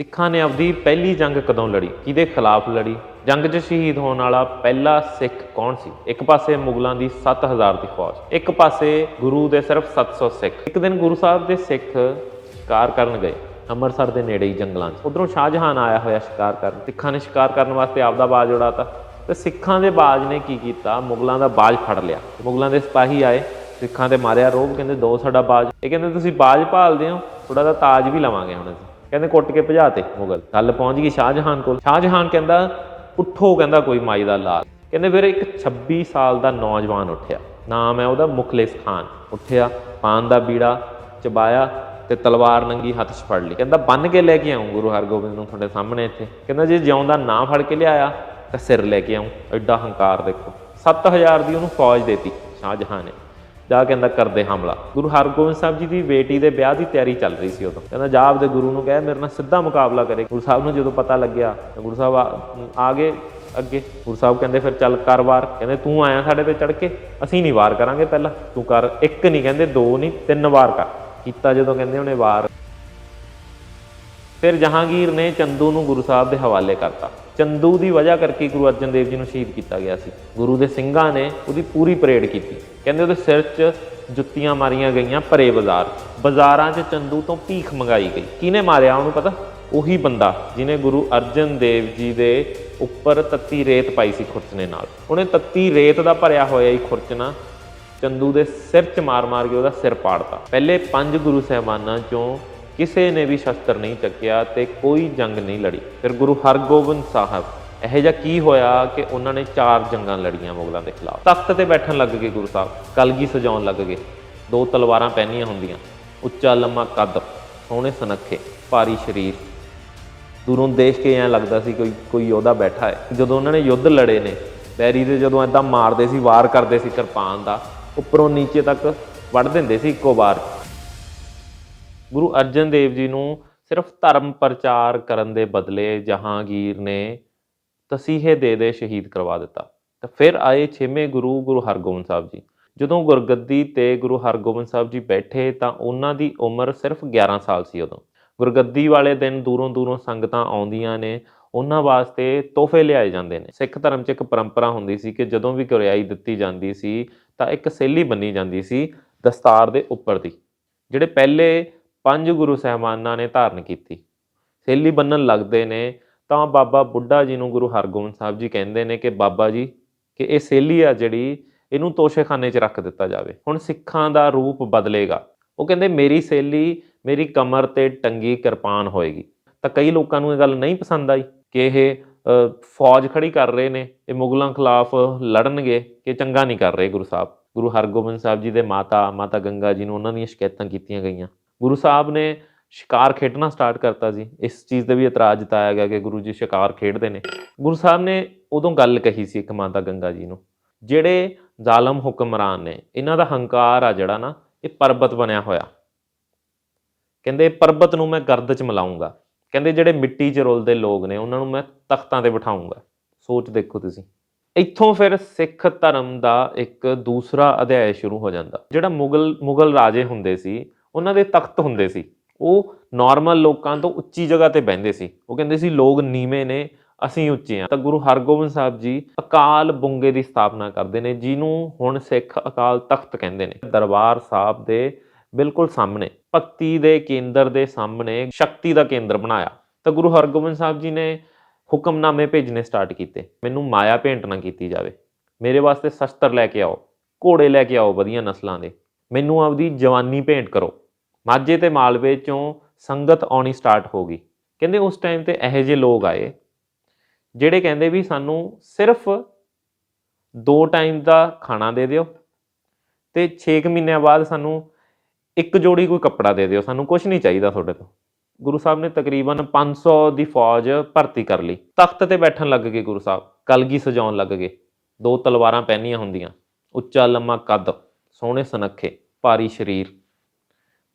ਸਿੱਖਾਂ ਨੇ ਆਪਦੀ ਪਹਿਲੀ ਜੰਗ ਕਦੋਂ ਲੜੀ? ਕਿਹਦੇ ਖਿਲਾਫ ਲੜੀ? ਜੰਗ 'ਚ ਸ਼ਹੀਦ ਹੋਣ ਵਾਲਾ ਪਹਿਲਾ ਸਿੱਖ ਕੌਣ ਸੀ? ਇੱਕ ਪਾਸੇ ਮੁਗਲਾਂ ਦੀ 7000 ਦੀ ਫੌਜ, ਇੱਕ ਪਾਸੇ ਗੁਰੂ ਦੇ ਸਿਰਫ 700 ਸਿੱਖ। ਇੱਕ ਦਿਨ ਗੁਰੂ ਸਾਹਿਬ ਦੇ ਸਿੱਖ ਸ਼ਿਕਾਰ ਕਰਨ ਗਏ, ਅੰਮ੍ਰਿਤਸਰ ਦੇ ਨੇੜੇ ਹੀ ਜੰਗਲਾਂ 'ਚ। ਉਧਰੋਂ ਸ਼ਾਹਜਹਾਨ ਆਇਆ ਹੋਇਆ ਸ਼ਿਕਾਰ ਕਰਨ। ਸਿੱਖਾਂ ਨੇ ਸ਼ਿਕਾਰ ਕਰਨ ਵਾਸਤੇ ਆਪਦਾ ਬਾਜ ਉਡਾਤਾ। ਤੇ ਸਿੱਖਾਂ ਦੇ ਬਾਜ ਨੇ ਕੀ ਕੀਤਾ? ਮੁਗਲਾਂ ਦਾ ਬਾਜ ਫੜ ਲਿਆ। ਮੁਗਲਾਂ ਦੇ ਸਿਪਾਹੀ ਆਏ, ਸਿੱਖਾਂ ਤੇ ਮਾਰਿਆ ਰੋਬ, ਕਹਿੰਦੇ, ਦੋ ਸਾਡਾ ਬਾਜ। ਇਹ ਕਹਿੰਦੇ, ਤੁਸੀਂ ਬਾਜ ਭਾਲਦੇ ਹੋ ਤੁਹਾਡਾ ਤਾਂ ਤਾਜ ਵੀ ਲਵਾਂਗੇ ਹੁਣ ਅਸੀਂ। ਕਹਿੰਦੇ ਕੁੱਟ ਕੇ ਭਜਾਤੇ ਮੁਗਲ। ਗੱਲ ਪਹੁੰਚ ਗਈ ਸ਼ਾਹਜਹਾਨ ਕੋਲ। ਸ਼ਾਹਜਹਾਨ ਕਹਿੰਦਾ, ਉੱਠੋ, ਕਹਿੰਦਾ ਕੋਈ ਮਾਈ ਦਾ ਲਾਲ। ਕਹਿੰਦੇ ਫਿਰ ਇੱਕ 26 ਸਾਲ ਦਾ ਨੌਜਵਾਨ ਉੱਠਿਆ। ਨਾਮ ਹੈ ਉਹਦਾ ਮੁਖਲਿਸ ਖਾਨ। ਉੱਠਿਆ, ਪਾਨ ਦਾ ਬੀੜਾ ਚਬਾਇਆ ਤੇ ਤਲਵਾਰ ਨੰਗੀ ਹੱਥ 'ਚ ਫੜ ਲਈ। ਕਹਿੰਦਾ ਬੰਨ ਕੇ ਲੈ ਕੇ ਆਉਂ ਗੁਰੂ ਹਰਗੋਬਿੰਦ ਨੂੰ ਤੁਹਾਡੇ ਸਾਹਮਣੇ ਇੱਥੇ। ਕਹਿੰਦਾ, ਜੇ ਜਿਉਂਦਾ ਨਾ ਫੜ ਕੇ ਲਿਆਇਆ ਤਾਂ ਸਿਰ ਲੈ ਕੇ ਆਉਂ ਐਡਾ ਹੰਕਾਰ ਦੇਖੋ। 7000 ਦੀ ਉਹਨੂੰ ਫੌਜ ਦੇਤੀ ਸ਼ਾਹਜਹਾਨ ਨੇ। ਜਾ ਕਹਿੰਦਾ ਕਰਦੇ ਹਮਲਾ। ਗੁਰੂ ਹਰਗੋਬਿੰਦ ਸਾਹਿਬ ਜੀ ਦੀ ਬੇਟੀ ਦੇ ਵਿਆਹ ਦੀ ਤਿਆਰੀ ਚੱਲ ਰਹੀ ਸੀ ਉਦੋਂ। ਕਹਿੰਦਾ ਜਾ ਆਪਦੇ ਗੁਰੂ ਨੂੰ ਕਹੇ, ਮੇਰੇ ਨਾਲ ਸਿੱਧਾ ਮੁਕਾਬਲਾ ਕਰੇ। ਗੁਰੂ ਸਾਹਿਬ ਨੂੰ ਜਦੋਂ ਪਤਾ ਲੱਗਿਆ ਗੁਰੂ ਸਾਹਿਬ ਆ- ਆ ਗਏ ਅੱਗੇ। ਗੁਰੂ ਸਾਹਿਬ ਕਹਿੰਦੇ, ਫਿਰ ਚੱਲ ਕਰ ਵਾਰ। ਕਹਿੰਦੇ, ਤੂੰ ਆਇਆ ਸਾਡੇ ਤੇ ਚੜ ਕੇ? ਅਸੀਂ ਨਹੀਂ ਵਾਰ ਕਰਾਂਗੇ ਪਹਿਲਾਂ। ਤੂੰ ਕਰ, ਇੱਕ ਨਹੀਂ ਕਹਿੰਦੇ, ਦੋ ਨਹੀਂ, ਤਿੰਨ ਵਾਰ ਕਰ। ਕੀਤਾ ਜਦੋਂ ਕਹਿੰਦੇ ਉਹਨੇ ਵਾਰ। ਫਿਰ ਜਹਾਂਗੀਰ ਨੇ ਚੰਦੂ ਨੂੰ ਗੁਰੂ ਸਾਹਿਬ ਦੇ ਹਵਾਲੇ ਕਰਤਾ। ਚੰਦੂ ਦੀ ਵਜ੍ਹਾ ਕਰਕੇ ਗੁਰੂ ਅਰਜਨ ਦੇਵ ਜੀ ਨੂੰ ਸ਼ਹੀਦ ਕੀਤਾ ਗਿਆ ਸੀ। ਗੁਰੂ ਦੇ ਸਿੰਘਾਂ ਨੇ ਉਹਦੀ ਪੂਰੀ ਪਰੇਡ ਕੀਤੀ। ਕਹਿੰਦੇ ਉਹਦੇ ਸਿਰ 'ਚ ਜੁੱਤੀਆਂ ਮਾਰੀਆਂ ਗਈਆਂ ਭਰੇ ਬਾਜ਼ਾਰ। ਬਾਜ਼ਾਰਾਂ 'ਚ ਚੰਦੂ ਤੋਂ ਭੀਖ ਮੰਗਾਈ ਗਈ। ਕਿਹਨੇ ਮਾਰਿਆ ਉਹਨੂੰ ਪਤਾ? ਉਹੀ ਬੰਦਾ ਜਿਨੇ ਗੁਰੂ ਅਰਜਨ ਦੇਵ ਜੀ ਦੇ ਉੱਪਰ ਤੱਤੀ ਰੇਤ ਪਾਈ ਸੀ ਖੁਰਚਨੇ ਨਾਲ। ਉਹਨੇ ਤੱਤੀ ਰੇਤ ਦਾ ਭਰਿਆ ਹੋਇਆ ਹੀ ਖੁਰਚਨਾ ਚੰਦੂ ਦੇ ਸਿਰ 'ਚ ਮਾਰ-ਮਾਰ ਕੇ ਉਹਦਾ ਸਿਰ ਪਾੜਤਾ। ਪਹਿਲੇ ਪੰਜ ਗੁਰੂ ਸਾਹਿਬਾਨਾਂ 'ਚੋਂ ਕਿਸੇ ਨੇ ਵੀ ਸ਼ਸਤਰ ਨਹੀਂ ਚੱਕਿਆ ਤੇ ਕੋਈ ਜੰਗ ਨਹੀਂ ਲੜੀ। ਫਿਰ ਗੁਰੂ ਹਰਗੋਬਿੰਦ ਸਾਹਿਬ, ਇਹੋ ਜਿਹਾ ਕੀ ਹੋਇਆ ਕਿ ਉਹਨਾਂ ਨੇ ਚਾਰ ਜੰਗਾਂ ਲੜੀਆਂ ਮੁਗਲਾਂ ਦੇ ਖਿਲਾਫ। ਤਖਤ ਤੇ ਬੈਠਣ ਲੱਗ ਗਏ ਗੁਰੂ ਸਾਹਿਬ, ਕਲਗੀ ਸਜਾਉਣ ਲੱਗ ਗਏ। ਦੋ ਤਲਵਾਰਾਂ ਪਹਿਨੀਆਂ ਹੁੰਦੀਆਂ, ਉੱਚਾ ਲੰਮਾ ਕੱਦ, ਸੋਹਣੇ ਸੁਨੱਖੇ, ਭਾਰੀ ਸਰੀਰ। ਦੂਰੋਂ ਦੇਖ ਕੇ ਐਂ ਲੱਗਦਾ ਸੀ ਕੋਈ ਕੋਈ ਯੋਧਾ ਬੈਠਾ ਹੈ। ਜਦੋਂ ਉਹਨਾਂ ਨੇ ਯੁੱਧ ਲੜੇ ਨੇ, ਪੈਰੀ ਦੇ ਜਦੋਂ ਐਦਾਂ ਮਾਰਦੇ ਸੀ, ਵਾਰ ਕਰਦੇ ਸੀ ਕਿਰਪਾਨ ਦਾ, ਉੱਪਰੋਂ ਨੀਚੇ ਤੱਕ ਵੱਢ ਦਿੰਦੇ ਸੀ ਇੱਕੋ ਵਾਰ। ਗੁਰੂ ਅਰਜਨ ਦੇਵ ਜੀ ਨੂੰ ਸਿਰਫ ਧਰਮ ਪ੍ਰਚਾਰ ਕਰਨ ਦੇ ਬਦਲੇ ਜਹਾਂਗੀਰ ਨੇ ਤਸੀਹੇ ਦੇ ਦੇ ਸ਼ਹੀਦ ਕਰਵਾ ਦਿੱਤਾ। ਤਾਂ ਫਿਰ ਆਏ ਛੇਵੇਂ ਗੁਰੂ ਗੁਰੂ ਹਰਗੋਬਿੰਦ ਸਾਹਿਬ ਜੀ। ਜਦੋਂ ਗੁਰਗੱਦੀ ਤੇ ਗੁਰੂ ਹਰਗੋਬਿੰਦ ਸਾਹਿਬ ਜੀ ਬੈਠੇ ਤਾਂ ਉਹਨਾਂ ਦੀ ਉਮਰ ਸਿਰਫ 11 ਸਾਲ ਸੀ ਉਦੋਂ। ਗੁਰਗੱਦੀ ਵਾਲੇ ਦਿਨ ਦੂਰੋਂ ਦੂਰੋਂ ਸੰਗਤਾਂ ਆਉਂਦੀਆਂ ਨੇ, ਉਹਨਾਂ ਵਾਸਤੇ ਤੋਹਫੇ ਲਿਆਏ ਜਾਂਦੇ ਨੇ। ਸਿੱਖ ਧਰਮ 'ਚ ਇੱਕ ਪਰੰਪਰਾ ਹੁੰਦੀ ਸੀ ਕਿ ਜਦੋਂ ਵੀ ਗੁਰਿਆਈ ਦਿੱਤੀ ਜਾਂਦੀ ਸੀ ਤਾਂ ਇੱਕ ਸੇਲੀ ਬੰਨੀ ਜਾਂਦੀ ਸੀ ਦਸਤਾਰ ਦੇ ਉੱਪਰ ਦੀ, ਜਿਹੜੇ ਪਹਿਲੇ ਪੰਜ ਗੁਰੂ ਸਹਿਬਾਨਾਂ ਨੇ ਧਾਰਨ ਕੀਤੀ। ਸੇਲੀ ਬੰਨਣ ਲੱਗਦੇ ਨੇ, ਤਾਂ ਬਾਬਾ ਬੁੱਢਾ ਜੀ ਨੂੰ ਗੁਰੂ ਹਰਗੋਬਿੰਦ ਸਾਹਿਬ ਜੀ ਕਹਿੰਦੇ ਨੇ ਕਿ ਬਾਬਾ ਜੀ, ਕਿ ਇਹ ਸੇਲੀ ਆ ਜਿਹੜੀ, ਇਹਨੂੰ ਤੋਸ਼ੇਖਾਨੇ 'ਚ ਰੱਖ ਦਿੱਤਾ ਜਾਵੇ। ਹੁਣ ਸਿੱਖਾਂ ਦਾ ਰੂਪ ਬਦਲੇਗਾ। ਉਹ ਕਹਿੰਦੇ, ਮੇਰੀ ਸੇਲੀ, ਮੇਰੀ ਕਮਰ ਤੇ ਟੰਗੀ ਕਿਰਪਾਨ ਹੋਏਗੀ। ਤਾਂ ਕਈ ਲੋਕਾਂ ਨੂੰ ਇਹ ਗੱਲ ਨਹੀਂ ਪਸੰਦ ਆਈ ਕਿ ਇਹ ਫੌਜ ਖੜੀ ਕਰ ਰਹੇ ਨੇ, ਇਹ ਮੁਗਲਾਂ ਖਿਲਾਫ ਲੜਨਗੇ, ਕਿ ਚੰਗਾ ਨਹੀਂ ਕਰ ਰਹੇ ਗੁਰੂ ਸਾਹਿਬ। ਗੁਰੂ ਹਰਗੋਬਿੰਦ ਸਾਹਿਬ ਜੀ ਦੇ ਮਾਤਾ ਮਾਤਾ ਗੰਗਾ ਜੀ ਨੂੰ ਉਹਨਾਂ ਦੀਆਂ ਸ਼ਿਕਾਇਤਾਂ ਕੀਤੀਆਂ ਗਈਆਂ। ਗੁਰੂ ਸਾਹਿਬ ਨੇ ਸ਼ਿਕਾਰ ਖੇਡਣਾ ਸਟਾਰਟ ਕਰਤਾ ਜੀ। ਇਸ ਚੀਜ਼ ਦਾ ਵੀ ਇਤਰਾਜ਼ ਜਤਾਇਆ ਗਿਆ ਕਿ ਗੁਰੂ ਜੀ ਸ਼ਿਕਾਰ ਖੇਡਦੇ ਨੇ। ਗੁਰੂ ਸਾਹਿਬ ਨੇ ਉਦੋਂ ਗੱਲ ਕਹੀ ਸੀ ਇੱਕ ਮਾਤਾ ਗੰਗਾ ਜੀ ਨੂੰ, ਜਿਹੜੇ ਜ਼ਾਲਮ ਹੁਕਮਰਾਨ ਨੇ, ਇਹਨਾਂ ਦਾ ਹੰਕਾਰ ਆ ਜਿਹੜਾ ਨਾ, ਇਹ ਪਰਬਤ ਬਣਿਆ ਹੋਇਆ। ਕਹਿੰਦੇ ਪਰਬਤ ਨੂੰ ਮੈਂ ਗਰਦ 'ਚ ਮਿਲਾਉਂਗਾ। ਕਹਿੰਦੇ ਜਿਹੜੇ ਮਿੱਟੀ 'ਚ ਰੁਲਦੇ ਲੋਕ ਨੇ, ਉਹਨਾਂ ਨੂੰ ਮੈਂ ਤਖਤਾਂ ਤੇ ਬਿਠਾਉਂਗਾ। ਸੋਚ ਦੇਖੋ ਤੁਸੀਂ। ਇੱਥੋਂ ਫਿਰ ਸਿੱਖ ਧਰਮ ਦਾ ਇੱਕ ਦੂਸਰਾ ਅਧਿਆਇ ਸ਼ੁਰੂ ਹੋ ਜਾਂਦਾ। ਜਿਹੜਾ ਮੁਗਲ ਮੁਗਲ ਰਾਜੇ ਹੁੰਦੇ ਸੀ ਉਹਨਾਂ ਦੇ ਤਖਤ ਹੁੰਦੇ ਸੀ। ਉਹ ਨਾਰਮਲ ਲੋਕਾਂ ਤੋਂ ਉੱਚੀ ਜਗ੍ਹਾ ਤੇ ਬਹਿੰਦੇ ਸੀ। ਉਹ ਕਹਿੰਦੇ ਸੀ, ਲੋਕ ਨੀਵੇਂ ਨੇ, ਅਸੀਂ ਉੱਚੇ ਆ। ਤਾਂ ਗੁਰੂ ਹਰਗੋਬਿੰਦ ਸਾਹਿਬ ਜੀ ਅਕਾਲ ਬੁੰਗੇ ਦੀ ਸਥਾਪਨਾ ਕਰਦੇ ਨੇ, ਜਿਹਨੂੰ ਹੁਣ ਸਿੱਖ ਅਕਾਲ ਤਖਤ ਕਹਿੰਦੇ ਨੇ। ਦਰਬਾਰ ਸਾਹਿਬ ਦੇ ਬਿਲਕੁਲ ਸਾਹਮਣੇ, ਭਗਤੀ ਦੇ ਕੇਂਦਰ ਦੇ ਸਾਹਮਣੇ ਸ਼ਕਤੀ ਦਾ ਕੇਂਦਰ ਬਣਾਇਆ। ਤਾਂ ਗੁਰੂ ਹਰਗੋਬਿੰਦ ਸਾਹਿਬ ਜੀ ਨੇ ਹੁਕਮਨਾਮੇ ਭੇਜਣੇ ਸਟਾਰਟ ਕੀਤੇ। ਮੈਨੂੰ ਮਾਇਆ ਭੇਂਟ ਨਾ ਕੀਤੀ ਜਾਵੇ। ਮੇਰੇ ਵਾਸਤੇ ਸ਼ਸਤਰ ਲੈ ਕੇ ਆਓ, ਘੋੜੇ ਲੈ ਕੇ ਆਓ ਵਧੀਆ ਨਸਲਾਂ ਦੇ। ਮੈਨੂੰ ਆਪਦੀ ਜਵਾਨੀ ਭੇਂਟ ਕਰੋ। ਮਾਝੇ ਤੇ ਮਾਲਵੇ ਚੋਂ ਸੰਗਤ ਆਉਣੀ ਸਟਾਰਟ ਹੋ ਗਈ। ਕਹਿੰਦੇ ਉਸ ਟਾਈਮ ਤੇ ਇਹੋ ਜਿਹੇ ਲੋਕ ਆਏ, ਜਿਹੜੇ ਕਹਿੰਦੇ ਵੀ ਸਾਨੂੰ ਸਿਰਫ ਦੋ ਟਾਈਮ ਦਾ ਖਾਣਾ ਦੇ ਦਿਓ ਤੇ 6 ਮਹੀਨਿਆਂ ਬਾਅਦ ਸਾਨੂੰ ਇੱਕ ਜੋੜੀ ਕੋਈ ਕੱਪੜਾ ਦੇ ਦਿਓ, ਸਾਨੂੰ ਕੁਝ ਨਹੀਂ ਚਾਹੀਦਾ ਤੁਹਾਡੇ ਤੋਂ। ਗੁਰੂ ਸਾਹਿਬ ਨੇ ਤਕਰੀਬਨ 500 ਦੀ ਫੌਜ ਭਰਤੀ ਕਰ ਲਈ। ਤਖਤ ਤੇ ਬੈਠਣ ਲੱਗ ਗਏ ਗੁਰੂ ਸਾਹਿਬ, ਕਲਗੀ ਸਜਾਉਣ ਲੱਗ ਗਏ। ਦੋ ਤਲਵਾਰਾਂ ਪਹਿਨੀਆਂ ਹੁੰਦੀਆਂ, ਉੱਚਾ ਲੰਮਾ ਕੱਦ, ਸੋਹਣੇ ਸੁਨੱਖੇ, ਭਾਰੀ ਸਰੀਰ।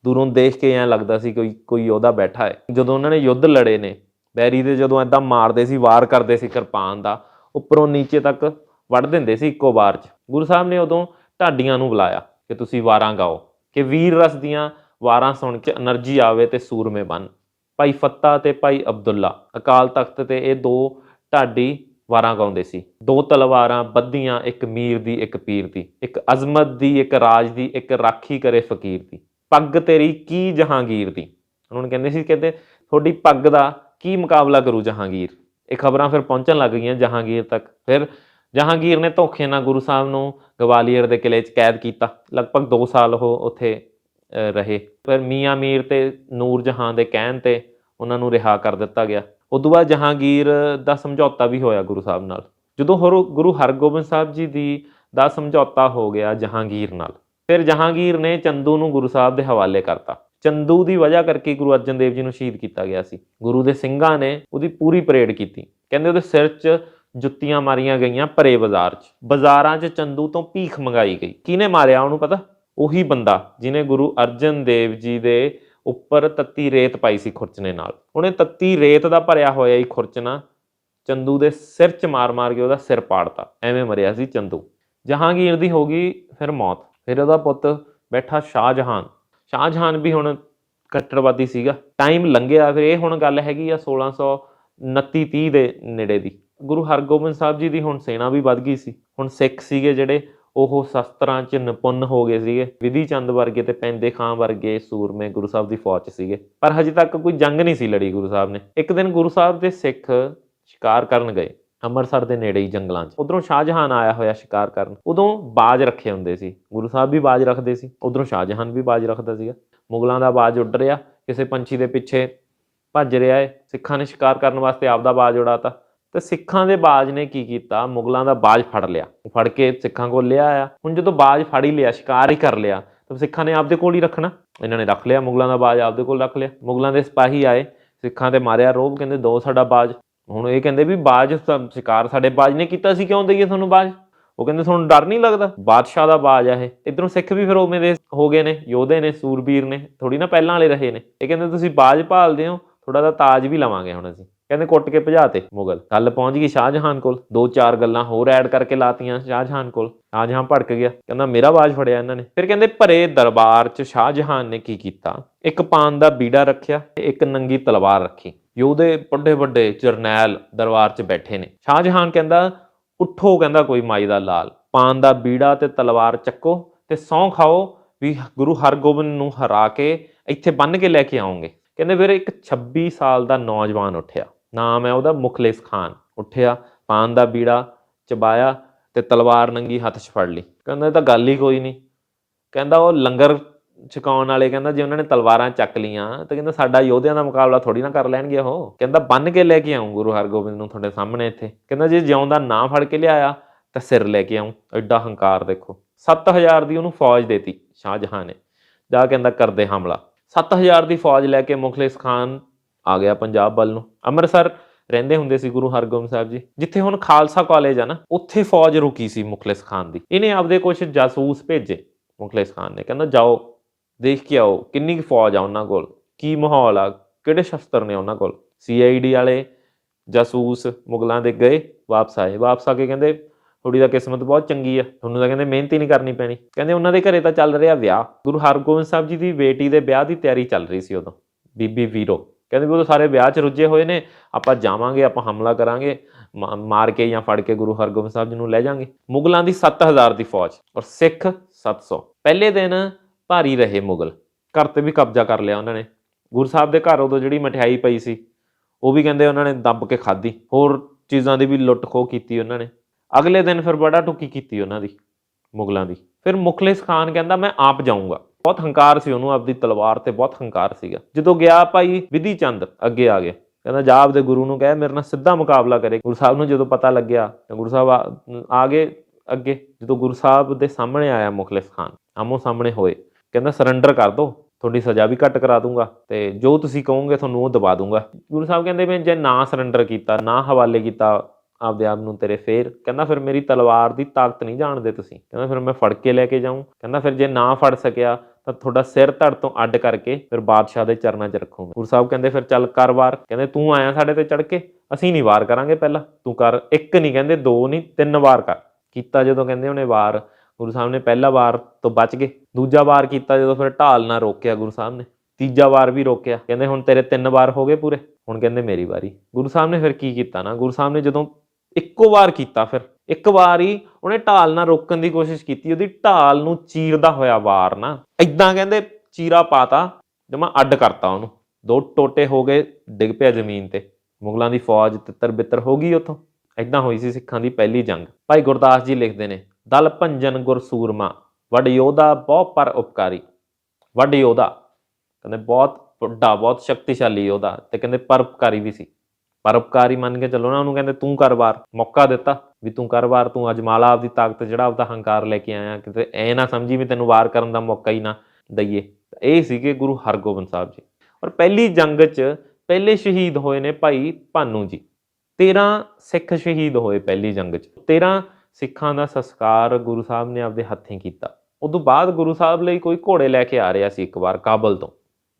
ਦੂਰੋਂ ਦੇਖ ਕੇ ਐਂ ਲੱਗਦਾ ਸੀ ਕੋਈ ਕੋਈ ਯੋਧਾ ਬੈਠਾ ਹੈ। ਜਦੋਂ ਉਹਨਾਂ ਨੇ ਯੁੱਧ ਲੜੇ ਨੇ, ਬੈਰੀ ਦੇ ਜਦੋਂ ਐਦਾਂ ਮਾਰਦੇ ਸੀ, ਵਾਰ ਕਰਦੇ ਸੀ ਕਿਰਪਾਨ ਦਾ, ਉੱਪਰੋਂ ਨੀਚੇ ਤੱਕ ਵੱਢ ਦਿੰਦੇ ਸੀ ਇੱਕੋ ਵਾਰ 'ਚ। ਗੁਰੂ ਸਾਹਿਬ ਨੇ ਉਦੋਂ ਢਾਡੀਆਂ ਨੂੰ ਬੁਲਾਇਆ ਕਿ ਤੁਸੀਂ ਵਾਰਾਂ ਗਾਓ, ਕਿ ਵੀਰ ਰਸ ਦੀਆਂ ਵਾਰਾਂ ਸੁਣ ਕੇ એનર્ਜੀ ਆਵੇ ਤੇ ਸੂਰਮੇ ਬਣ ਭਾਈ ਫੱਤਾ ਤੇ ਭਾਈ ਅਬਦੁੱਲਾ, ਅਕਾਲ ਤਖਤ ਤੇ ਇਹ ਦੋ ਢਾਡੀ ਵਾਰਾਂ ਗਾਉਂਦੇ ਸੀ। ਦੋ ਤਲਵਾਰਾਂ ਬੱਧੀਆਂ, ਇੱਕ ਮੀਰ ਦੀ, ਇੱਕ ਪੀਰ ਦੀ, ਇੱਕ ਅਜ਼ਮਤ ਦੀ, ਇੱਕ ਰਾਜ ਦੀ, ਇੱਕ ਰਾਖੀ ਕਰੇ ਫਕੀਰ ਦੀ। ਪੱਗ ਤੇਰੀ ਕੀ ਜਹਾਂਗੀਰ ਦੀ? ਉਹਨਾਂ ਨੂੰ ਕਹਿੰਦੇ ਸੀ, ਕਹਿੰਦੇ ਤੁਹਾਡੀ ਪੱਗ ਦਾ ਕੀ ਮੁਕਾਬਲਾ ਕਰੂ ਜਹਾਂਗੀਰ? ਇਹ ਖਬਰਾਂ ਫਿਰ ਪਹੁੰਚਣ ਲੱਗ ਗਈਆਂ ਜਹਾਂਗੀਰ ਤੱਕ। ਫਿਰ ਜਹਾਂਗੀਰ ਨੇ ਧੋਖੇ ਨਾਲ ਗੁਰੂ ਸਾਹਿਬ ਨੂੰ ਗਵਾਲੀਅਰ ਦੇ ਕਿਲੇ 'ਚ ਕੈਦ ਕੀਤਾ। ਲਗਭਗ 2 ਸਾਲ ਉਹ ਉੱਥੇ ਰਹੇ। ਫਿਰ ਮੀਆਂ ਮੀਰ ਤੇ ਨੂਰ ਜਹਾਂ ਦੇ ਕਹਿਣ ਤੇ ਉਹਨਾਂ ਨੂੰ ਰਿਹਾ ਕਰ ਦਿੱਤਾ ਗਿਆ। ਉਦੋਂ ਬਾਅਦ ਜਹਾਂਗੀਰ ਦਾ ਸਮਝੌਤਾ ਵੀ ਹੋਇਆ ਗੁਰੂ ਸਾਹਿਬ ਨਾਲ। ਜਦੋਂ ਹੋਰ ਗੁਰੂ ਹਰਗੋਬਿੰਦ ਸਾਹਿਬ ਜੀ ਦੀ ਦਾ ਸਮਝੌਤਾ ਹੋ ਗਿਆ ਜਹਾਂਗੀਰ ਨਾਲ। ਫਿਰ ਜਹਾਂਗੀਰ ਨੇ ਚੰਦੂ ਨੂੰ ਗੁਰੂ ਸਾਹਿਬ ਦੇ ਹਵਾਲੇ ਕਰਤਾ। ਚੰਦੂ ਦੀ ਵਜ੍ਹਾ ਕਰਕੇ ਗੁਰੂ ਅਰਜਨ ਦੇਵ ਜੀ ਨੂੰ ਸ਼ਹੀਦ ਕੀਤਾ ਗਿਆ ਸੀ। ਗੁਰੂ ਦੇ ਸਿੰਘਾਂ ਨੇ ਉਹਦੀ ਪੂਰੀ ਪਰੇਡ ਕੀਤੀ। ਕਹਿੰਦੇ ਉਹਦੇ ਸਿਰ 'ਚ ਜੁੱਤੀਆਂ ਮਾਰੀਆਂ ਗਈਆਂ ਭਰੇ ਬਾਜ਼ਾਰ 'ਚ। ਬਾਜ਼ਾਰਾਂ 'ਚ ਚੰਦੂ ਤੋਂ ਭੀਖ ਮੰਗਾਈ ਗਈ। ਕਿਹਨੇ ਮਾਰਿਆ ਉਹਨੂੰ ਪਤਾ? ਉਹੀ ਬੰਦਾ ਜਿਨੇ ਗੁਰੂ ਅਰਜਨ ਦੇਵ ਜੀ ਦੇ ਉੱਪਰ ਤੱਤੀ ਰੇਤ ਪਾਈ ਸੀ ਖੁਰਚਨੇ ਨਾਲ। ਉਹਨੇ ਤੱਤੀ ਰੇਤ ਦਾ ਭਰਿਆ ਹੋਇਆ ਹੀ ਖੁਰਚਨਾ ਚੰਦੂ ਦੇ ਸਿਰ 'ਚ ਮਾਰ-ਮਾਰ ਕੇ ਉਹਦਾ ਸਿਰ ਪਾੜਤਾ। ਐਵੇਂ ਮਰਿਆ ਸੀ ਚੰਦੂ। ਜਹਾਂਗੀਰ ਦੀ ਹੋ ਗਈ ਫਿਰ ਮੌਤ। ਫਿਰ ਉਹਦਾ ਪੁੱਤ ਬੈਠਾ ਸ਼ਾਹਜਹਾਨ। ਸ਼ਾਹਜਹਾਨ ਵੀ ਹੁਣ ਕੱਟੜਵਾਦੀ ਸੀਗਾ। ਟਾਈਮ ਲੰਘਿਆ, ਫਿਰ ਇਹ ਹੁਣ ਗੱਲ ਹੈਗੀ ਆ 1629 30 ਦੇ ਨੇੜੇ ਦੀ। ਗੁਰੂ ਹਰਗੋਬਿੰਦ ਸਾਹਿਬ ਜੀ ਦੀ ਹੁਣ ਸੈਨਾ ਵੀ ਵੱਧ ਗਈ ਸੀ। ਹੁਣ ਸਿੱਖ ਸੀਗੇ ਜਿਹੜੇ, ਉਹ ਸ਼ਸਤਰਾਂ 'ਚ ਨਿਪੁੰਨ ਹੋ ਗਏ ਸੀਗੇ। ਵਿਧੀ ਚੰਦ ਵਰਗੇ ਤੇ ਪੈਂਦੇ ਖਾਂ ਵਰਗੇ ਸੂਰਮੇ ਗੁਰੂ ਸਾਹਿਬ ਦੀ ਫੌਜ 'ਚ ਸੀਗੇ। ਪਰ ਹਜੇ ਤੱਕ ਕੋਈ ਜੰਗ ਨਹੀਂ ਸੀ ਲੜੀ ਗੁਰੂ ਸਾਹਿਬ ਨੇ। ਇੱਕ ਦਿਨ ਗੁਰੂ ਸਾਹਿਬ ਦੇ ਸਿੱਖ ਸ਼ਿਕਾਰ ਕਰਨ ਗਏ। ਅੰਮ੍ਰਿਤਸਰ ਦੇ ਨੇੜੇ ਹੀ ਜੰਗਲਾਂ 'ਚ। ਉਧਰੋਂ ਸ਼ਾਹਜਹਾਨ ਆਇਆ ਹੋਇਆ ਸ਼ਿਕਾਰ ਕਰਨ। ਉਦੋਂ ਬਾਜ ਰੱਖੇ ਹੁੰਦੇ ਸੀ। ਗੁਰੂ ਸਾਹਿਬ ਵੀ ਬਾਜ ਰੱਖਦੇ ਸੀ। ਉਧਰੋਂ ਸ਼ਾਹਜਹਾਨ ਵੀ ਬਾਜ ਰੱਖਦਾ ਸੀਗਾ। ਮੁਗਲਾਂ ਦਾ ਬਾਜ ਉੱਡ ਰਿਹਾ। ਕਿਸੇ ਪੰਛੀ ਦੇ ਪਿੱਛੇ ਭੱਜ ਰਿਹਾ ਏ। ਸਿੱਖਾਂ ਨੇ ਸ਼ਿਕਾਰ ਕਰਨ ਵਾਸਤੇ ਆਪਦਾ ਬਾਜ ਉਡਾਤਾ। ਤੇ ਸਿੱਖਾਂ ਦੇ ਬਾਜ ਨੇ ਕੀ ਕੀਤਾ? ਮੁਗਲਾਂ ਦਾ ਬਾਜ ਫੜ ਲਿਆ। ਫੜ ਕੇ ਸਿੱਖਾਂ ਕੋਲ ਲਿਆ ਆਇਆ। ਹੁਣ ਜਦੋਂ ਬਾਜ ਫੜ ਹੀ ਲਿਆ, ਸ਼ਿਕਾਰ ਹੀ ਕਰ ਲਿਆ, ਤਾਂ ਸਿੱਖਾਂ ਨੇ ਆਪਦੇ ਕੋਲ ਹੀ ਰੱਖਣਾ। ਇਹਨਾਂ ਨੇ ਰੱਖ ਲਿਆ। ਮੁਗਲਾਂ ਦਾ ਬਾਜ ਆਪਦੇ ਕੋਲ ਰੱਖ ਲਿਆ। ਮੁਗਲਾਂ ਦੇ ਸਿਪਾਹੀ ਆਏ। ਸਿੱਖਾਂ ਤੇ ਮਾਰਿਆ ਰੋਬ। ਕਹਿੰਦੇ, ਦੋ ਸਾਡਾ ਬਾਜ ਹੁਣ ਇਹ ਕਹਿੰਦੇ ਵੀ ਬਾਜ ਸ਼ਿਕਾਰ ਸਾਡੇ ਬਾਜ ਨੇ ਕੀਤਾ ਸੀ, ਕਿਉਂ ਦਈਏ ਤੁਹਾਨੂੰ ਬਾਜ? ਉਹ ਕਹਿੰਦੇ ਤੁਹਾਨੂੰ ਡਰ ਨਹੀਂ ਲੱਗਦਾ। ਬਾਦਸ਼ਾਹ ਦਾ ਬਾਜ ਆ ਇਹ। ਇਧਰੋਂ ਸਿੱਖ ਵੀ ਫਿਰ ਉਵੇਂ ਦੇ ਹੋ ਗਏ ਨੇ, ਯੋਧੇ ਨੇ, ਸੂਰਬੀਰ ਨੇ ਥੋੜੀ ਨਾ ਪਹਿਲਾਂ ਵਾਲੇ ਰਹੇ ਨੇ। ਇਹ ਕਹਿੰਦੇ ਤੁਸੀਂ ਬਾਜ ਭਾਲਦੇ ਹੋ ਥੋੜਾ ਦਾ ਤਾਜ ਵੀ ਲਵਾਂਗੇ ਹੁਣ ਅਸੀਂ। ਕਹਿੰਦੇ ਕੁੱਟ ਕੇ ਭਜਾਤੇ ਮੁਗਲ। ਗੱਲ ਪਹੁੰਚ ਗਈ ਸ਼ਾਹਜਹਾਨ ਕੋਲ। ਦੋ ਚਾਰ ਗੱਲਾਂ ਹੋਰ ਐਡ ਕਰਕੇ ਲਾਤੀਆਂ ਸ਼ਾਹਜਹਾਨ ਕੋਲ। ਸ਼ਾਹਜਹਾਨ ਭੜਕ ਗਿਆ। ਕਹਿੰਦਾ, ਮੇਰਾ ਬਾਜ ਫੜਿਆ ਇਹਨਾਂ ਨੇ। ਫਿਰ ਕਹਿੰਦੇ, ਭਰੇ ਦਰਬਾਰ 'ਚ ਸ਼ਾਹਜਹਾਨ ਨੇ ਕੀ ਕੀਤਾ? ਇੱਕ ਪਾਨ ਦਾ ਬੀੜਾ ਰੱਖਿਆ ਤੇ ਇੱਕ ਨੰਗੀ ਤਲਵਾਰ ਰੱਖੀ। ਯੋਧੇ ਵੱਡੇ ਵੱਡੇ ਜਰਨੈਲ ਦਰਬਾਰ 'ਚ ਬੈਠੇ ਨੇ। ਸ਼ਾਹਜਹਾਨ ਕਹਿੰਦਾ, ਉੱਠੋ, ਕਹਿੰਦਾ ਕੋਈ ਮਾਈ ਦਾ ਲਾਲ। ਪਾਨ ਦਾ ਬੀੜਾ ਤੇ ਤਲਵਾਰ ਚੱਕੋ ਤੇ ਸੌਂ ਖਾਓ, ਵੀ ਗੁਰੂ ਹਰਗੋਬਿੰਦ ਨੂੰ ਹਰਾ ਕੇ ਇੱਥੇ ਬੰਨ ਕੇ ਲੈ ਕੇ ਆਉਂਗੇ ਕਹਿੰਦੇ ਫਿਰ ਇੱਕ 26 ਸਾਲ ਦਾ ਨੌਜਵਾਨ ਉੱਠਿਆ। ਨਾਮ ਹੈ ਉਹਦਾ ਮੁਖਲਿਸ ਖਾਨ। ਉੱਠਿਆ, ਪਾਨ ਦਾ ਬੀੜਾ ਚਬਾਇਆ ਤੇ ਤਲਵਾਰ ਨੰਗੀ ਹੱਥ 'ਚ ਫੜ ਲਈ। ਕਹਿੰਦਾ, ਇਹ ਤਾਂ ਗੱਲ ਹੀ ਕੋਈ ਨਹੀਂ। ਕਹਿੰਦਾ, ਉਹ ਲੰਗਰ ਛਕਾਉਣ ਵਾਲੇ ਕਹਿੰਦਾ ਜੇ ਉਹਨਾਂ ਨੇ ਤਲਵਾਰਾਂ ਚੱਕ ਲੀਆਂ ਤਾਂ ਕਹਿੰਦਾ ਸਾਡਾ ਯੋਧਿਆਂ ਦਾ ਮੁਕਾਬਲਾ ਥੋੜੀ ਨਾ ਕਰ ਲੈਣਗੇ ਉਹ। ਕਹਿੰਦਾ ਬੰਨ ਕੇ ਲੈ ਕੇ ਆਉਂ ਗੁਰੂ ਹਰਗੋਬਿੰਦ ਨੂੰ ਤੁਹਾਡੇ ਸਾਹਮਣੇ ਇੱਥੇ। ਕਹਿੰਦਾ ਜੇ ਜਿਉਂਦਾ ਨਾ ਫੜ ਕੇ ਲਿਆਇਆ ਤਾਂ ਸਿਰ ਲੈ ਕੇ ਆਉਂ ਐਡਾ ਹੰਕਾਰ ਦੇਖੋ। 7000 ਦੀ ਉਹਨੂੰ ਫੌਜ ਦੇਤੀ ਸ਼ਾਹਜਹਾਂ ਨੇ। ਜਾ ਕਹਿੰਦਾ ਕਰਦੇ ਹਮਲਾ। 7000 ਦੀ ਫੌਜ ਲੈ ਕੇ ਮੁਖਲਿਸ ਖਾਨ ਆ ਗਿਆ ਪੰਜਾਬ ਵੱਲ ਨੂੰ। ਅੰਮ੍ਰਿਤਸਰ ਰਹਿੰਦੇ ਹੁੰਦੇ ਸੀ ਗੁਰੂ ਹਰਗੋਬਿੰਦ ਸਾਹਿਬ ਜੀ। ਜਿੱਥੇ ਹੁਣ ਖਾਲਸਾ ਕਾਲਜ ਆ ਨਾ, ਉੱਥੇ ਫੌਜ ਰੁਕੀ ਸੀ ਮੁਖਲਿਸ ਖਾਨ ਦੀ। ਇਹਨੇ ਆਪਦੇ ਕੁਝ ਜਾਸੂਸ ਭੇਜੇ ਮੁਖਲਿਸ ਖਾਨ ਨੇ। ਕਹਿੰਦਾ ਜਾਓ ਦੇਖ ਕੇ ਆਓ ਕਿੰਨੀ ਕੁ ਫੌਜ ਆ ਉਹਨਾਂ ਕੋਲ, ਕੀ ਮਾਹੌਲ ਆ, ਕਿਹੜੇ ਸ਼ਸਤਰ ਨੇ ਉਹਨਾਂ ਕੋਲ। ਸੀਆਈਡੀ ਵਾਲੇ, ਜਾਸੂਸ, ਮੁਗਲਾਂ ਦੇ ਗਏ, ਵਾਪਸ ਆਏ। ਵਾਪਸ ਆ ਕੇ ਕਹਿੰਦੇ ਥੋੜੀ ਦਾ ਕਿਸਮਤ ਬਹੁਤ ਚੰਗੀ ਆ, ਤੁਹਾਨੂੰ ਤਾਂ ਕਹਿੰਦੇ ਮਿਹਨਤ ਹੀ ਨਹੀਂ ਕਰਨੀ ਪੈਣੀ। ਕਹਿੰਦੇ, ਉਹਨਾਂ ਦੇ ਘਰੇ ਤਾਂ ਚੱਲ ਰਿਹਾ ਵਿਆਹ। ਗੁਰੂ ਹਰਗੋਬਿੰਦ ਸਾਹਿਬ ਜੀ ਦੀ ਬੇਟੀ ਦੇ ਵਿਆਹ ਦੀ ਤਿਆਰੀ ਚੱਲ ਰਹੀ ਸੀ ਉਦੋਂ, ਬੀਬੀ ਵੀਰੋ। ਕਹਿੰਦੇ ਵੀ ਉਹ ਸਾਰੇ ਵਿਆਹ 'ਚ ਰੁੱਝੇ ਹੋਏ ਨੇ, ਆਪਾਂ ਜਾਵਾਂਗੇ, ਆਪਾਂ ਹਮਲਾ ਕਰਾਂਗੇ, ਮਾ- ਮਾਰ ਕੇ ਜਾਂ ਫੜ ਕੇ ਗੁਰੂ ਹਰਗੋਬਿੰਦ ਸਾਹਿਬ ਜੀ ਨੂੰ ਲੈ ਜਾਾਂਗੇ। ਮੁਗਲਾਂ ਦੀ 7000 ਦੀ ਫੌਜ ਔਰ ਸਿੱਖ 700 ਪਹਿਲੇ ਦਿਨ ਭਾਰੀ ਰਹੇ ਮੁਗਲ। ਘਰ ਤੇ ਵੀ ਕਬਜ਼ਾ ਕਰ ਲਿਆ ਉਹਨਾਂ ਨੇ। ਗੁਰੂ ਸਾਹਿਬ ਦੇ ਘਰ ਉਦੋਂ ਜਿਹੜੀ ਮਠਿਆਈ ਪਈ ਸੀ, ਉਹ ਵੀ ਕਹਿੰਦੇ ਉਹਨਾਂ ਨੇ ਦੱਬ ਕੇ ਖਾਧੀ। ਹੋਰ ਚੀਜ਼ਾਂ ਦੀ ਵੀ ਲੁੱਟ ਖੋਹ ਕੀਤੀ ਉਹਨਾਂ ਨੇ। ਅਗਲੇ ਦਿਨ ਫਿਰ ਬੜਾ ਟੁੱਕੀ ਕੀਤੀ ਉਹਨਾਂ ਦੀ, ਮੁਗਲਾਂ ਦੀ। ਫਿਰ ਮੁਖਲਿਸ ਖਾਨ ਕਹਿੰਦਾ, ਮੈਂ ਆਪ ਜਾਊਂਗਾ। ਬਹੁਤ ਹੰਕਾਰ ਸੀ ਉਹਨੂੰ, ਆਪਦੀ ਤਲਵਾਰ ਤੇ ਬਹੁਤ ਹੰਕਾਰ ਸੀਗਾ। ਜਦੋਂ ਗਿਆ ਭਾਈ ਵਿਧੀ ਚੰਦ, ਅੱਗੇ ਆ ਗਿਆ। ਕਹਿੰਦਾ, ਜਾ ਆਪਦੇ ਗੁਰੂ ਨੂੰ ਕਹਿ, ਮੇਰੇ ਨਾਲ ਸਿੱਧਾ ਮੁਕਾਬਲਾ ਕਰੇ। ਗੁਰੂ ਸਾਹਿਬ ਨੂੰ ਜਦੋਂ ਪਤਾ ਲੱਗਿਆ, ਤਾਂ ਗੁਰੂ ਸਾਹਿਬ ਆ ਗਏ ਅੱਗੇ। ਜਦੋਂ ਗੁਰੂ ਸਾਹਿਬ ਦੇ ਸਾਹਮਣੇ ਆਇਆ ਮੁਖਲਿਸ ਖਾਨ ਆਮੋ ਸਾਹਮਣੇ ਹੋਏ। ਕਹਿੰਦਾ ਸਰੈਂਡਰ ਕਰ ਦੋ, ਤੁਹਾਡੀ ਸਜ਼ਾ ਵੀ ਘੱਟ ਕਰਾ ਦੂੰਗਾ ਤੇ ਜੋ ਤੁਸੀਂ ਕਹੋਗੇ ਤੁਹਾਨੂੰ ਉਹ ਦਬਾ ਦੂੰਗਾ। ਗੁਰੂ ਸਾਹਿਬ ਕਹਿੰਦੇ ਮੈਂ ਜੇ ਨਾ ਸਰੈਂਡਰ ਕੀਤਾ, ਨਾ ਹਵਾਲੇ ਕੀਤਾ ਆਪਦੇ ਆਪ ਨੂੰ ਤੇਰੇ ਫੇਰ, ਕਹਿੰਦਾ ਫਿਰ ਮੇਰੀ ਤਲਵਾਰ ਦੀ ਤਾਕਤ ਨਹੀਂ ਜਾਣਦੇ ਤੁਸੀਂ। ਕਹਿੰਦਾ ਫਿਰ ਮੈਂ ਫੜ ਕੇ ਲੈ ਕੇ ਜਾਊਂ। ਕਹਿੰਦਾ ਫਿਰ ਜੇ ਨਾ ਫੜ ਸਕਿਆ ਤਾਂ ਤੁਹਾਡਾ ਸਿਰ ਧੜ ਤੋਂ ਅੱਡ ਕਰਕੇ ਫਿਰ ਬਾਦਸ਼ਾਹ ਦੇ ਚਰਨਾਂ 'ਚ ਰੱਖੂੰਗਾ। ਗੁਰੂ ਸਾਹਿਬ ਕਹਿੰਦੇ ਫਿਰ ਚੱਲ ਕਰ ਵਾਰ। ਕਹਿੰਦੇ ਤੂੰ ਆਇਆ ਸਾਡੇ ਤੇ ਚੜ ਕੇ, ਅਸੀਂ ਨਹੀਂ ਵਾਰ ਕਰਾਂਗੇ ਪਹਿਲਾਂ। ਤੂੰ ਕਰ, ਇੱਕ ਨਹੀਂ ਕਹਿੰਦੇ, ਦੋ ਨਹੀਂ, ਤਿੰਨ ਵਾਰ ਕਰ। ਕੀਤਾ ਜਦੋਂ ਕਹਿੰਦੇ ਉਹਨੇ ਵਾਰ ਗੁਰੂ ਸਾਹਿਬ ਨੇ ਪਹਿਲਾ ਵਾਰ ਤੋਂ ਬਚ ਗਏ। ਦੂਜਾ ਵਾਰ ਕੀਤਾ ਜਦੋਂ ਫਿਰ ਢਾਲ ਨਾਲ ਰੋਕਿਆ ਗੁਰੂ ਸਾਹਿਬ ਨੇ। ਤੀਜਾ ਵਾਰ ਵੀ ਰੋਕਿਆ। ਕਹਿੰਦੇ ਹੁਣ ਤੇਰੇ ਤਿੰਨ ਵਾਰ ਹੋ ਗਏ ਪੂਰੇ। ਹੁਣ ਕਹਿੰਦੇ ਮੇਰੀ ਵਾਰੀ। ਗੁਰੂ ਸਾਹਿਬ ਨੇ ਫਿਰ ਕੀ ਕੀਤਾ ਨਾ? ਗੁਰੂ ਸਾਹਿਬ ਨੇ ਜਦੋਂ ਇੱਕੋ ਵਾਰ ਕੀਤਾ ਫਿਰ। ਇੱਕ ਵਾਰ ਹੀ ਉਹਨੇ ਢਾਲ ਨਾਲ ਰੋਕਣ ਦੀ ਕੋਸ਼ਿਸ਼ ਕੀਤੀ। ਉਹਦੀ ਢਾਲ ਨੂੰ ਚੀਰਦਾ ਹੋਇਆ ਵਾਰ ਨਾ ਇਦਾਂ ਕਹਿੰਦੇ ਚੀਰਾ ਪਾਤਾ, ਜਮਾ ਅੱਡ ਕਰਤਾ ਉਹਨੂੰ। ਦੋ ਟੋਟੇ ਹੋ ਗਏ, ਡਿੱਗ ਪਿਆ ਜ਼ਮੀਨ ਤੇ। ਮੁਗਲਾਂ ਦੀ ਫੌਜ ਤਿੱਤਰ ਬਿੱਤਰ ਹੋ ਗਈ ਉੱਥੋਂ। ਇਦਾਂ ਹੋਈ ਸੀ ਸਿੱਖਾਂ ਦੀ ਪਹਿਲੀ ਜੰਗ। ਭਾਈ ਗੁਰਦਾਸ ਜੀ ਲਿਖਦੇ ਨੇ ਦਲ ਭੰਜਨ ਗੁਰ ਸੂਰਮਾ ਵੱਡ ਯੋਧਾ ਬਹੁ ਪਰ ਉਪਕਾਰੀ। ਵੱਡ ਯੋਧਾ ਕਹਿੰਦੇ ਬਹੁਤ ਵੱਡਾ, ਬਹੁਤ ਸ਼ਕਤੀਸ਼ਾਲੀ ਯੋਧਾ ਤੇ ਕਹਿੰਦੇ ਪਰਉਪਕਾਰੀ ਵੀ ਸੀ। ਪਰਉਪਕਾਰੀ ਮੰਨ ਕੇ ਚੱਲੋ ਨਾ, ਉਹਨੂੰ ਕਹਿੰਦੇ ਤੂੰ ਕਰ ਵਾਰ। ਮੌਕਾ ਦਿੱਤਾ ਵੀ ਤੂੰ ਕਰ ਵਾਰ, ਤੂੰ ਅਜਮਾਲਾ ਆਪਦੀ ਤਾਕਤ, ਜਿਹੜਾ ਆਪਦਾ ਹੰਕਾਰ ਲੈ ਕੇ ਆਇਆ, ਕਿਤੇ ਐ ਨਾ ਸਮਝੀ ਵੀ ਤੈਨੂੰ ਵਾਰ ਕਰਨ ਦਾ ਮੌਕਾ ਹੀ ਨਾ ਦਈਏ। ਤਾਂ ਇਹ ਸੀਗੇ ਗੁਰੂ ਹਰਗੋਬਿੰਦ ਸਾਹਿਬ ਜੀ। ਔਰ ਪਹਿਲੀ ਜੰਗ 'ਚ ਪਹਿਲੇ ਸ਼ਹੀਦ ਹੋਏ ਨੇ ਭਾਈ ਭਾਨੂ ਜੀ। 13 ਸਿੱਖ ਸ਼ਹੀਦ ਹੋਏ ਪਹਿਲੀ ਜੰਗ 'ਚ। 13 ਸਿੱਖਾਂ ਦਾ ਸੰਸਕਾਰ ਗੁਰੂ ਸਾਹਿਬ ਨੇ ਆਪਦੇ ਹੱਥੀਂ ਕੀਤਾ। ਉਦੋਂ ਬਾਅਦ ਗੁਰੂ ਸਾਹਿਬ ਲਈ ਕੋਈ ਘੋੜੇ ਲੈ ਕੇ ਆ ਰਿਹਾ ਸੀ ਇੱਕ ਵਾਰ ਕਾਬਲ ਤੋਂ।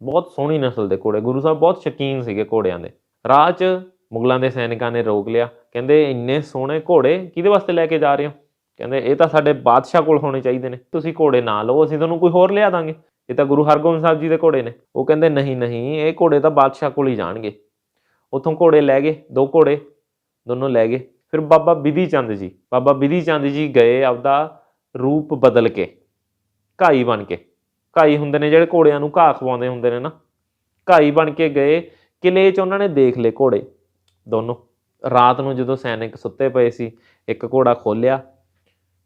ਬਹੁਤ ਸੋਹਣੀ ਨਸਲ ਦੇ ਘੋੜੇ। ਗੁਰੂ ਸਾਹਿਬ ਬਹੁਤ ਸ਼ੌਕੀਨ ਸੀਗੇ ਘੋੜਿਆਂ ਦੇ। ਰਾਹ 'ਚ ਮੁਗਲਾਂ ਦੇ ਸੈਨਿਕਾਂ ਨੇ ਰੋਕ ਲਿਆ। ਕਹਿੰਦੇ, ਇੰਨੇ ਸੋਹਣੇ ਘੋੜੇ ਕਿਹਦੇ ਵਾਸਤੇ ਲੈ ਕੇ ਜਾ ਰਹੇ ਹੋ? ਕਹਿੰਦੇ, ਇਹ ਤਾਂ ਸਾਡੇ ਬਾਦਸ਼ਾਹ ਕੋਲ ਹੋਣੇ ਚਾਹੀਦੇ ਨੇ। ਤੁਸੀਂ ਘੋੜੇ ਨਾ ਲਓ, ਅਸੀਂ ਤੁਹਾਨੂੰ ਕੋਈ ਹੋਰ ਲਿਆ ਦਾਂਗੇ। ਇਹ ਤਾਂ ਗੁਰੂ ਹਰਗੋਬਿੰਦ ਸਾਹਿਬ ਜੀ ਦੇ ਘੋੜੇ ਨੇ। ਉਹ ਕਹਿੰਦੇ, ਨਹੀਂ ਨਹੀਂ, ਇਹ ਘੋੜੇ ਤਾਂ ਬਾਦਸ਼ਾਹ ਕੋਲ ਹੀ ਜਾਣਗੇ। ਉਥੋਂ ਘੋੜੇ ਲੈ ਗਏ, ਦੋ ਘੋੜੇ, ਦੋਨੋਂ ਲੈ ਗਏ। ਫਿਰ ਬਾਬਾ ਬਿਧੀ ਚੰਦ ਜੀ, ਬਾਬਾ ਬਿਧੀ ਚੰਦ ਜੀ ਗਏ ਆਪਦਾ ਰੂਪ ਬਦਲ ਕੇ, ਘਾਈ ਬਣ ਕੇ। ਘਾਈ ਹੁੰਦੇ ਨੇ ਜਿਹੜੇ ਘੋੜਿਆਂ ਨੂੰ ਘਾਹ ਖਵਾਉਂਦੇ ਹੁੰਦੇ ਨੇ ਨਾ। ਘਾਈ ਬਣ ਕੇ ਗਏ, ਕਿਲੇ 'ਚ ਉਹਨਾਂ ਨੇ ਦੇਖ ਲਏ ਘੋੜੇ ਦੋਨੋਂ। ਰਾਤ ਨੂੰ ਜਦੋਂ ਸੈਨਿਕ ਸੁੱਤੇ ਪਏ ਸੀ, ਇੱਕ ਘੋੜਾ ਖੋਲਿਆ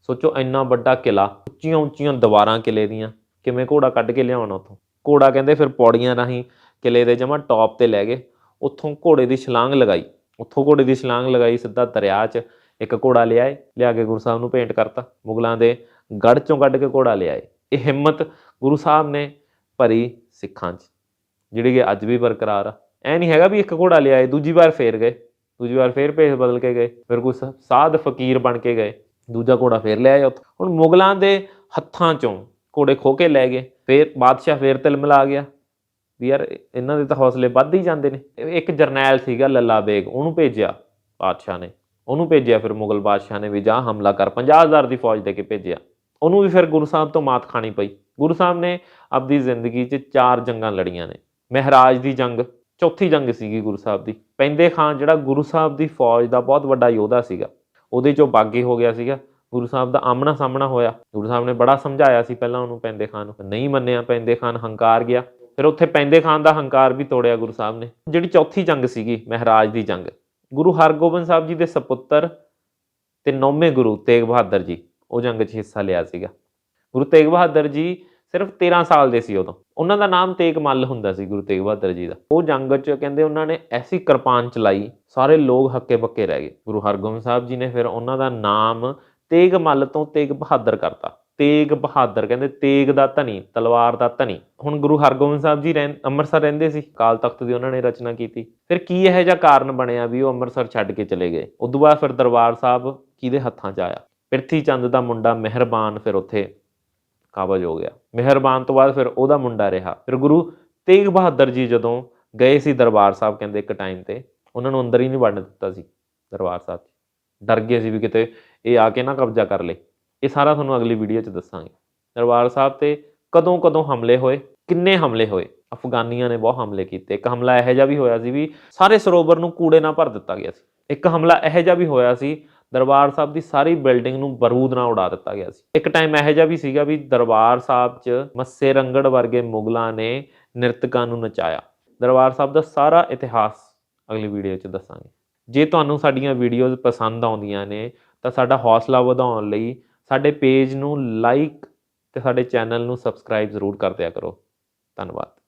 ਸੋਚੋ ਇੰਨਾ ਵੱਡਾ ਕਿਲਾ, ਉੱਚੀਆਂ ਉੱਚੀਆਂ ਦੀਵਾਰਾਂ ਕਿਲੇ ਦੀਆਂ, ਕਿਵੇਂ ਘੋੜਾ ਕੱਢ ਕੇ ਲਿਆਉਣਾ ਉੱਥੋਂ? ਘੋੜਾ ਕਹਿੰਦੇ ਫਿਰ ਪੌੜੀਆਂ ਰਾਹੀਂ ਕਿਲੇ ਦੇ ਜਮਾ ਟੌਪ ਤੇ ਲੈ ਗਏ। ਉੱਥੋਂ ਘੋੜੇ ਦੀ ਛਲਾਂਗ ਲਗਾਈ। ਉੱਥੋਂ ਘੋੜੇ ਦੀ ਛਲਾਂਗ ਲਗਾਈ, ਸਿੱਧਾ ਦਰਿਆ 'ਚ ਇੱਕ ਘੋੜਾ ਲਿਆਏ, ਲਿਆ ਕੇ ਗੁਰੂ ਸਾਹਿਬ ਨੂੰ ਭੇਂਟ ਕਰਤਾ। ਮੁਗਲਾਂ ਦੇ ਗੜ ਚੋਂ ਕੱਢ ਕੇ ਘੋੜਾ ਲਿਆਏ। ਇਹ ਹਿੰਮਤ ਗੁਰੂ ਸਾਹਿਬ ਨੇ ਭਰੀ ਸਿੱਖਾਂ 'ਚ, ਜਿਹੜੀ ਕਿ ਅੱਜ ਵੀ ਬਰਕਰਾਰ ਆ। ਐ ਨਹੀਂ ਹੈਗਾ ਵੀ ਇੱਕ ਘੋੜਾ ਲਿਆਏ, ਦੂਜੀ ਵਾਰ ਫੇਰ ਗਏ, ਦੂਜੀ ਵਾਰ ਫੇਰ ਭੇਸ ਬਦਲ ਕੇ ਗਏ, ਫਿਰ ਕੋਈ ਸ- ਸਾਧ ਫਕੀਰ ਬਣ ਕੇ ਗਏ, ਦੂਜਾ ਘੋੜਾ ਫੇਰ ਲਿਆਏ ਉੱਥੋਂ। ਹੁਣ ਮੁਗਲਾਂ ਦੇ ਹੱਥਾਂ 'ਚੋਂ ਘੋੜੇ ਖੋ ਕੇ ਲੈ ਗਏ, ਫੇਰ ਬਾਦਸ਼ਾਹ ਫੇਰ ਤਿਲ ਮਿਲਾ ਗਿਆ। ਵੀ ਯਾਰ ਇਹਨਾਂ ਦੇ ਤਾਂ ਹੌਸਲੇ ਵੱਧ ਹੀ ਜਾਂਦੇ ਨੇ। ਇੱਕ ਜਰਨੈਲ ਸੀਗਾ ਲੱਲਾ ਬੇਗ, ਉਹਨੂੰ ਭੇਜਿਆ ਬਾਦਸ਼ਾਹ ਨੇ। ਉਹਨੂੰ ਭੇਜਿਆ ਫਿਰ ਮੁਗਲ ਬਾਦਸ਼ਾਹ ਨੇ ਵੀ ਜਾ ਹਮਲਾ ਕਰ 50000 ਦੀ ਫੌਜ ਦੇ ਕੇ ਭੇਜਿਆ। ਉਹਨੂੰ ਵੀ ਫਿਰ ਗੁਰੂ ਸਾਹਿਬ ਤੋਂ ਮਾਤ ਖਾਣੀ ਪਈ। ਗੁਰੂ ਸਾਹਿਬ ਨੇ ਆਪਦੀ ਜ਼ਿੰਦਗੀ 'ਚ ਚਾਰ ਜੰਗਾਂ ਲੜੀਆਂ ਨੇ। ਮਹਿਰਾਜ ਦੀ ਜੰਗ, ਚੌਥੀ ਜੰਗ ਸੀਗੀ ਗੁਰੂ ਸਾਹਿਬ ਦੀ। ਪੈਂਦੇ ਖਾਨ ਜਿਹੜਾ ਗੁਰੂ ਸਾਹਿਬ ਦੀ ਫੌਜ ਦਾ ਬਹੁਤ ਵੱਡਾ ਯੋਧਾ ਸੀਗਾ, ਉਹਦੇ 'ਚੋਂ ਬਾਗੀ ਹੋ ਗਿਆ ਸੀਗਾ। ਗੁਰੂ ਸਾਹਿਬ ਦਾ ਆਮਣਾ ਸਾਹਮਣਾ ਹੋਇਆ। ਗੁਰੂ ਸਾਹਿਬ ਨੇ ਬੜਾ ਸਮਝਾਇਆ ਸੀ ਪਹਿਲਾਂ ਉਹਨੂੰ ਪੈਂਦੇ ਖਾਨ ਨੂੰ। ਨਹੀਂ ਮੰਨਿਆ, ਪੈਂਦੇ ਖਾਨ ਹੰਕਾਰ ਗਿਆ। ਫਿਰ ਉੱਥੇ ਪੈਂਦੇ ਖਾਨ ਦਾ ਹੰਕਾਰ ਵੀ ਤੋੜਿਆ ਗੁਰੂ ਸਾਹਿਬ ਨੇ, ਜਿਹੜੀ ਚੌਥੀ ਜੰਗ ਸੀਗੀ, ਮਹਿਰਾਜ ਦੀ ਜੰਗ। ਗੁਰੂ ਹਰਗੋਬਿੰਦ ਸਾਹਿਬ ਜੀ ਦੇ ਸਪੁੱਤਰ ਤੇ ਨੌਵੇਂ ਗੁਰੂ ਤੇਗ ਬਹਾਦਰ ਜੀ, ਉਹ ਜੰਗ 'ਚ ਹਿੱਸਾ ਲਿਆ ਸੀਗਾ। ਗੁਰੂ ਤੇਗ ਬਹਾਦਰ ਜੀ ਸਿਰਫ 13 ਸਾਲ ਦੇ ਸੀ ਉਦੋਂ। ਉਹਨਾਂ ਦਾ ਨਾਮ ਤੇਗ ਮੱਲ ਹੁੰਦਾ ਸੀ, ਗੁਰੂ ਤੇਗ ਬਹਾਦਰ ਜੀ ਦਾ। ਉਹ ਜੰਗ 'ਚ ਕਹਿੰਦੇ ਉਹਨਾਂ ਨੇ ਐਸੀ ਕਿਰਪਾਨ ਚਲਾਈ, ਸਾਰੇ ਲੋਕ ਹੱਕੇ ਬੱਕੇ ਰਹਿ ਗਏ। ਗੁਰੂ ਹਰਗੋਬਿੰਦ ਸਾਹਿਬ ਜੀ ਨੇ ਫਿਰ ਉਹਨਾਂ ਦਾ ਨਾਮ ਤੇਗ ਮੱਲ ਤੋਂ ਤੇਗ ਬਹਾਦਰ ਕਰਤਾ। ਤੇਗ ਬਹਾਦਰ ਕਹਿੰਦੇ, ਤੇਗ ਦਾ ਧਨੀ, ਤਲਵਾਰ ਦਾ ਧਨੀ। ਹੁਣ ਗੁਰੂ ਹਰਗੋਬਿੰਦ ਸਾਹਿਬ ਜੀ ਰਹਿੰ ਅੰਮ੍ਰਿਤਸਰ ਰਹਿੰਦੇ ਸੀ, ਕਾਲ ਤਖਤ ਦੀ ਉਹਨਾਂ ਨੇ ਰਚਨਾ ਕੀਤੀ। ਫਿਰ ਕੀ ਇਹੋ ਜਿਹਾ ਕਾਰਨ ਬਣਿਆ ਵੀ ਉਹ ਅੰਮ੍ਰਿਤਸਰ ਛੱਡ ਕੇ ਚਲੇ ਗਏ? ਉਦੋਂ ਬਾਅਦ ਫਿਰ ਦਰਬਾਰ ਸਾਹਿਬ ਕਿਹਦੇ ਹੱਥਾਂ 'ਚ ਆਇਆ? ਪ੍ਰਿਥੀ ਚੰਦ ਦਾ ਮੁੰਡਾ ਮਿਹਰਬਾਨ ਫਿਰ ਉੱਥੇ ਕਾਬਜ ਹੋ ਗਿਆ। ਮਿਹਰਬਾਨ ਤੋਂ ਬਾਅਦ ਫਿਰ ਉਹਦਾ ਮੁੰਡਾ ਰਿਹਾ। ਫਿਰ ਗੁਰੂ ਤੇਗ ਬਹਾਦਰ ਜੀ ਜਦੋਂ ਗਏ ਸੀ ਦਰਬਾਰ ਸਾਹਿਬ ਕਹਿੰਦੇ ਇੱਕ ਟਾਈਮ ਤੇ, ਉਹਨਾਂ ਨੂੰ ਅੰਦਰ ਹੀ ਨਹੀਂ ਵੜਨ ਦਿੱਤਾ ਸੀ ਦਰਬਾਰ ਸਾਹਿਬ ਡਰ ਗਏ ਸੀ ਵੀ ਕਿਤੇ ਇਹ ਆ ਕੇ ਨਾ ਕਬਜ਼ਾ ਕਰ ਲੇ। ਇਹ ਸਾਰਾ ਤੁਹਾਨੂੰ ਅਗਲੀ ਵੀਡੀਓ 'ਚ ਦੱਸਾਂਗੇ। ਦਰਬਾਰ ਸਾਹਿਬ ਤੇ ਕਦੋਂ ਕਦੋਂ ਹਮਲੇ ਹੋਏ, ਕਿੰਨੇ ਹਮਲੇ ਹੋਏ? ਅਫਗਾਨੀਆਂ ਨੇ ਬਹੁਤ ਹਮਲੇ ਕੀਤੇ। ਇੱਕ ਹਮਲਾ ਇਹੋ ਜਿਹਾ ਵੀ ਹੋਇਆ ਸੀ ਵੀ ਸਾਰੇ ਸਰੋਵਰ ਨੂੰ ਕੂੜੇ ਨਾਲ ਭਰ ਦਿੱਤਾ ਗਿਆ ਸੀ। ਇੱਕ ਹਮਲਾ ਇਹੋ ਜਿਹਾ ਵੀ ਹੋਇਆ ਸੀ, ਦਰਬਾਰ ਸਾਹਿਬ ਦੀ ਸਾਰੀ ਬਿਲਡਿੰਗ ਨੂੰ ਬਰੂਦ ਨਾਲ ਉਡਾ ਦਿੱਤਾ ਗਿਆ ਸੀ। ਇੱਕ ਟਾਈਮ ਇਹੋ ਜਿਹਾ ਵੀ ਸੀਗਾ ਵੀ ਦਰਬਾਰ ਸਾਹਿਬ 'ਚ ਮੱਸੇ ਰੰਗੜ ਵਰਗੇ ਮੁਗਲਾਂ ਨੇ ਨਿਰਤਕਾਂ ਨੂੰ ਨਚਾਇਆ। ਦਰਬਾਰ ਸਾਹਿਬ ਦਾ ਸਾਰਾ ਇਤਿਹਾਸ ਅਗਲੀ ਵੀਡੀਓ 'ਚ ਦੱਸਾਂਗੇ। ਜੇ ਤੁਹਾਨੂੰ ਸਾਡੀਆਂ ਵੀਡੀਓਜ਼ ਪਸੰਦ ਆਉਂਦੀਆਂ ਨੇ, ਤਾਂ ਸਾਡਾ ਹੌਸਲਾ ਵਧਾਉਣ ਲਈ ਸਾਡੇ ਪੇਜ ਨੂੰ ਲਾਈਕ ਤੇ ਸਾਡੇ ਚੈਨਲ ਨੂੰ ਸਬਸਕ੍ਰਾਈਬ ਜ਼ਰੂਰ ਕਰ ਦਿਆ ਕਰੋ। ਧੰਨਵਾਦ।